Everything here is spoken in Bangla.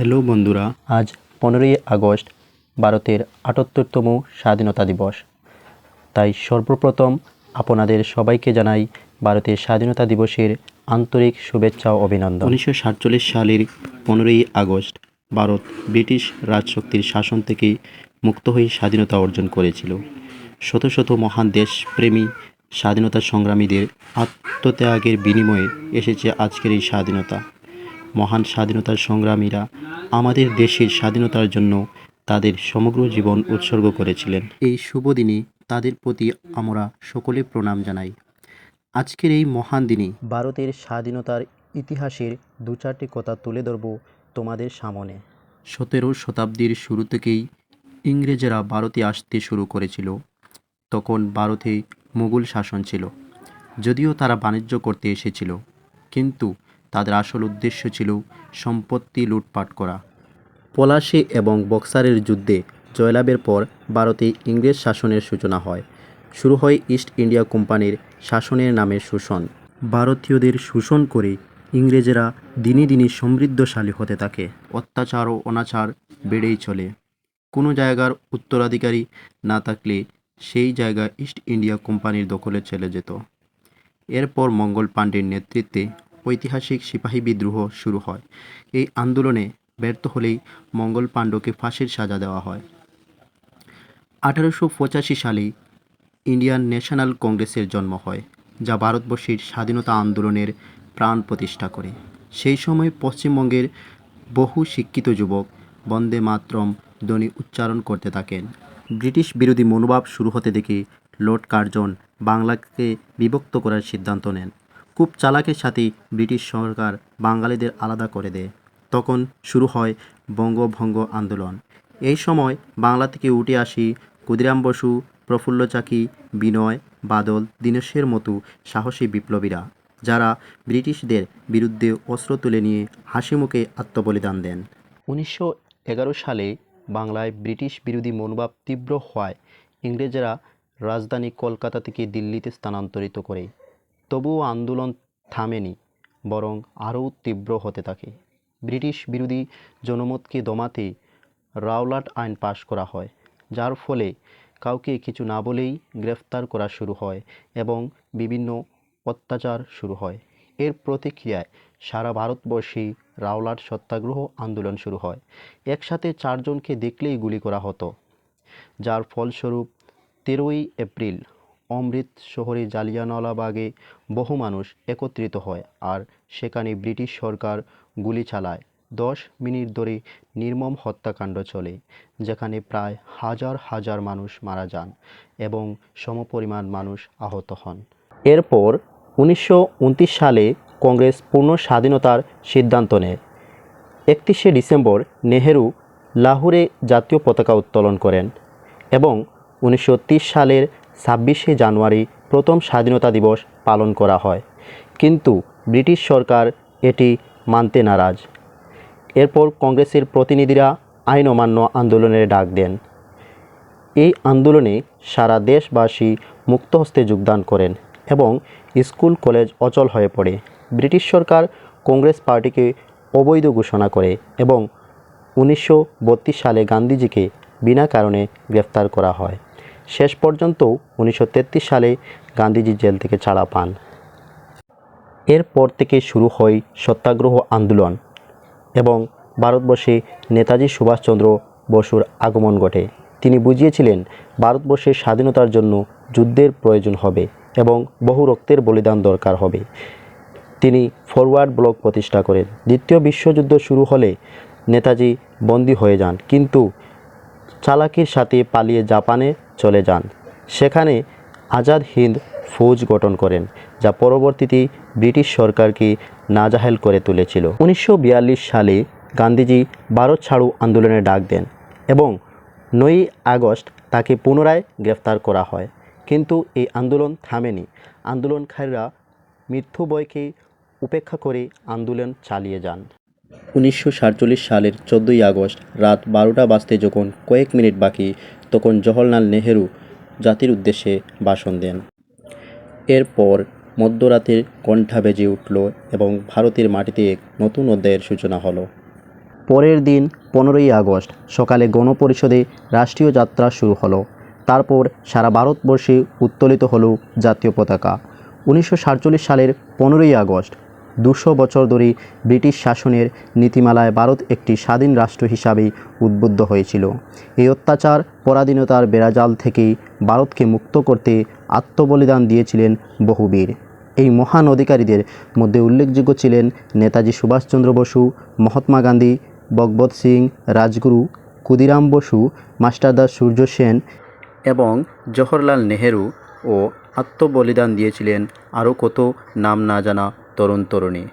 হ্যালো বন্ধুরা, আজ পনেরোই আগস্ট, ভারতের আটাত্তরতম স্বাধীনতা দিবস। তাই সর্বপ্রথম আপনাদের সবাইকে জানাই ভারতের স্বাধীনতা দিবসের আন্তরিক শুভেচ্ছা ও অভিনন্দন। উনিশশো সাতচল্লিশ সালের পনেরোই আগস্ট, ভারত ব্রিটিশ রাজশক্তির শাসন থেকে মুক্ত হয়ে স্বাধীনতা অর্জন করেছিল। শত শত মহান দেশপ্রেমী, স্বাধীনতা সংগ্রামীদের আত্মত্যাগের বিনিময়ে এসেছে আজকের এই স্বাধীনতা। মহান স্বাধীনতার সংগ্রামীরা আমাদের দেশের স্বাধীনতার জন্য তাদের সমগ্র জীবন উৎসর্গ করেছিলেন। এই শুভ দিনে তাদের প্রতি আমরা সকলে প্রণাম জানাই। আজকের এই মহান দিনে ভারতের স্বাধীনতার ইতিহাসের দু চারটি কথা তুলে ধরব তোমাদের সামনে। সতেরো শতাব্দীর শুরু থেকেই ইংরেজরা ভারতে আসতে শুরু করেছিল। তখন ভারতে মুঘল শাসন ছিল। যদিও তারা বাণিজ্য করতে এসেছিল। কিন্তু তাদের আসল উদ্দেশ্য ছিল সম্পত্তি লুটপাট করা। পলাশী এবং বক্সারের যুদ্ধে জয়লাভের পর ভারতে ইংরেজ শাসনের সূচনা হয়। শুরু হয় ইস্ট ইন্ডিয়া কোম্পানির শাসনের নামে শোষণ। ভারতীয়দের শোষণ করে ইংরেজেরা দিনে দিনে সমৃদ্ধশালী হতে থাকে। অত্যাচার ও অনাচার বেড়েই চলে। কোনো জায়গার উত্তরাধিকারী না থাকলে সেই জায়গা ইস্ট ইন্ডিয়া কোম্পানির দখলে চলে যেত। এরপর মঙ্গল পাণ্ডের নেতৃত্বে ঐতিহাসিক সিপাহী বিদ্রোহ শুরু হয়। এই আন্দোলনে ব্যর্থ হলেই মঙ্গল পাণ্ডকে ফাঁসির সাজা দেওয়া হয়। আঠারোশো পঁচাশি সালে ইন্ডিয়ান ন্যাশনাল কংগ্রেসের জন্ম হয়, যা ভারতবর্ষের স্বাধীনতা আন্দোলনের প্রাণ প্রতিষ্ঠা করে। সেই সময় পশ্চিমবঙ্গের বহু শিক্ষিত যুবক বন্দে মাতরম ধ্বনি উচ্চারণ করতে থাকেন। ব্রিটিশ বিরোধী মনোভাব শুরু হতে দেখে লর্ড কার্জন বাংলাকে বিভক্ত করার সিদ্ধান্ত নেন। খুব চালাকের সাথে ব্রিটিশ সরকার বাঙালিদের আলাদা করে দেয়। তখন শুরু হয় বঙ্গভঙ্গ আন্দোলন। এই সময় বাংলা থেকে উঠে আসি ক্ষুদিরাম বসু, প্রফুল্ল চাকি, বিনয়, বাদল, দীনেশের মতো সাহসী বিপ্লবীরা, যারা ব্রিটিশদের বিরুদ্ধে অস্ত্র তুলে নিয়ে হাসি মুখে আত্মবলিদান দেন। উনিশশো এগারো সালে বাংলায় ব্রিটিশ বিরোধী মনোভাব তীব্র হওয়ায় ইংরেজরা রাজধানী কলকাতা থেকে দিল্লিতে স্থানান্তরিত করে। তবুও আন্দোলন থামেনি, বরং আরও তীব্র হতে থাকে। ব্রিটিশ বিরোধী জনমতকে দমাতে রাওলাট আইন পাশ করা হয়, যার ফলে কাউকে কিছু না বলেই গ্রেফতার করা শুরু হয় এবং বিভিন্ন অত্যাচার শুরু হয়। এর প্রতিক্রিয়ায় সারা ভারতবর্ষে রাওলাট সত্যাগ্রহ আন্দোলন শুরু হয়। একসাথে চারজনকে দেখলেই গুলি করা হতো, যার ফলস্বরূপ তেরোই এপ্রিল অমৃত শহরে জালিয়ানওয়ালাবাগে বহু মানুষ একত্রিত হয় আর সেখানে ব্রিটিশ সরকার গুলি চালায়। দশ মিনিট ধরে নির্মম হত্যাকাণ্ড চলে, যেখানে প্রায় হাজার হাজার মানুষ মারা যান এবং সমপরিমাণ মানুষ আহত হন। এরপর উনিশশো উনত্রিশ সালে কংগ্রেস পূর্ণ স্বাধীনতার সিদ্ধান্ত নেয়। একত্রিশে ডিসেম্বর নেহেরু লাহোরে জাতীয় পতাকা উত্তোলন করেন এবং উনিশশো সালের ছাব্বিশে জানুয়ারি প্রথম স্বাধীনতা দিবস পালন করা হয়। কিন্তু ব্রিটিশ সরকার এটি মানতে নারাজ। এরপর কংগ্রেসের প্রতিনিধিরা আইন অমান্য আন্দোলনের ডাক দেন। এই আন্দোলনে সারা দেশবাসী মুক্ত হস্তে যোগদান করেন এবং স্কুল কলেজ অচল হয়ে পড়ে। ব্রিটিশ সরকার কংগ্রেস পার্টিকে অবৈধ ঘোষণা করে এবং উনিশশো বত্রিশ সালে গান্ধীজিকে বিনা কারণে গ্রেফতার করা হয়। শেষ পর্যন্ত উনিশশো তেত্রিশ সালে গান্ধীজি জেল থেকে ছাড়া পান। এরপর থেকে শুরু হয় সত্যাগ্রহ আন্দোলন এবং ভারতবর্ষে নেতাজি সুভাষচন্দ্র বসুর আগমন ঘটে। তিনি বুঝিয়েছিলেন, ভারতবর্ষের স্বাধীনতার জন্য যুদ্ধের প্রয়োজন হবে এবং বহু রক্তের বলিদান দরকার হবে। তিনি ফরওয়ার্ড ব্লক প্রতিষ্ঠা করেন। দ্বিতীয় বিশ্বযুদ্ধ শুরু হলে নেতাজি বন্দী হয়ে যান। কিন্তু চালাকির সাথে পালিয়ে জাপানে চলে যান। সেখানে আজাদ হিন্দ ফৌজ গঠন করেন, যা পরবর্তীতে ব্রিটিশ সরকারকে নাজাহেল করে তুলেছিল। উনিশশো বিয়াল্লিশ সালে গান্ধীজি ভারত ছাড়ো আন্দোলনে ডাক দেন এবং নয়ই আগস্ট তাকে পুনরায় গ্রেফতার করা হয়। কিন্তু এই আন্দোলন থামেনি। আন্দোলনকারীরা মৃত্যু বয়কে উপেক্ষা করে আন্দোলন চালিয়ে যান। উনিশশো সাতচল্লিশ সালের চোদ্দোই আগস্ট রাত বারোটা বাজতে যখন কয়েক মিনিট বাকি, তখন জওহরলাল নেহেরু জাতির উদ্দেশ্যে ভাষণ দেন। এরপর মধ্যরাতের কণ্ঠা বেজে উঠল এবং ভারতের মাটিতে এক নতুন অধ্যায়ের সূচনা হলো। পরের দিন পনেরোই আগস্ট সকালে গণপরিষদে রাষ্ট্রীয় যাত্রা শুরু হলো। তারপর সারা ভারতবর্ষে উত্তোলিত হলো জাতীয় পতাকা। উনিশশো সাতচল্লিশ সালের পনেরোই আগস্ট দুশো বছর ধরে ব্রিটিশ শাসনের নীতিমালায় ভারত একটি স্বাধীন রাষ্ট্র হিসাবে উদ্বুদ্ধ হয়েছিল। এই অত্যাচার, পরাধীনতার বেড়াজাল থেকে ভারতকে মুক্ত করতে আত্মবলিদান দিয়েছিলেন বহু বীর। এই মহান অধিকারীদের মধ্যে উল্লেখযোগ্য ছিলেন নেতাজি সুভাষচন্দ্র বসু, মহাত্মা গান্ধী ভগবত সিং, রাজগুরু, ক্ষুদিরাম বসু মাস্টারদাস সূর্য সেন এবং জওহরলাল নেহেরু ও আত্মবলিদান দিয়েছিলেন। আরও কত নাম না জানা তরুণ তরুণী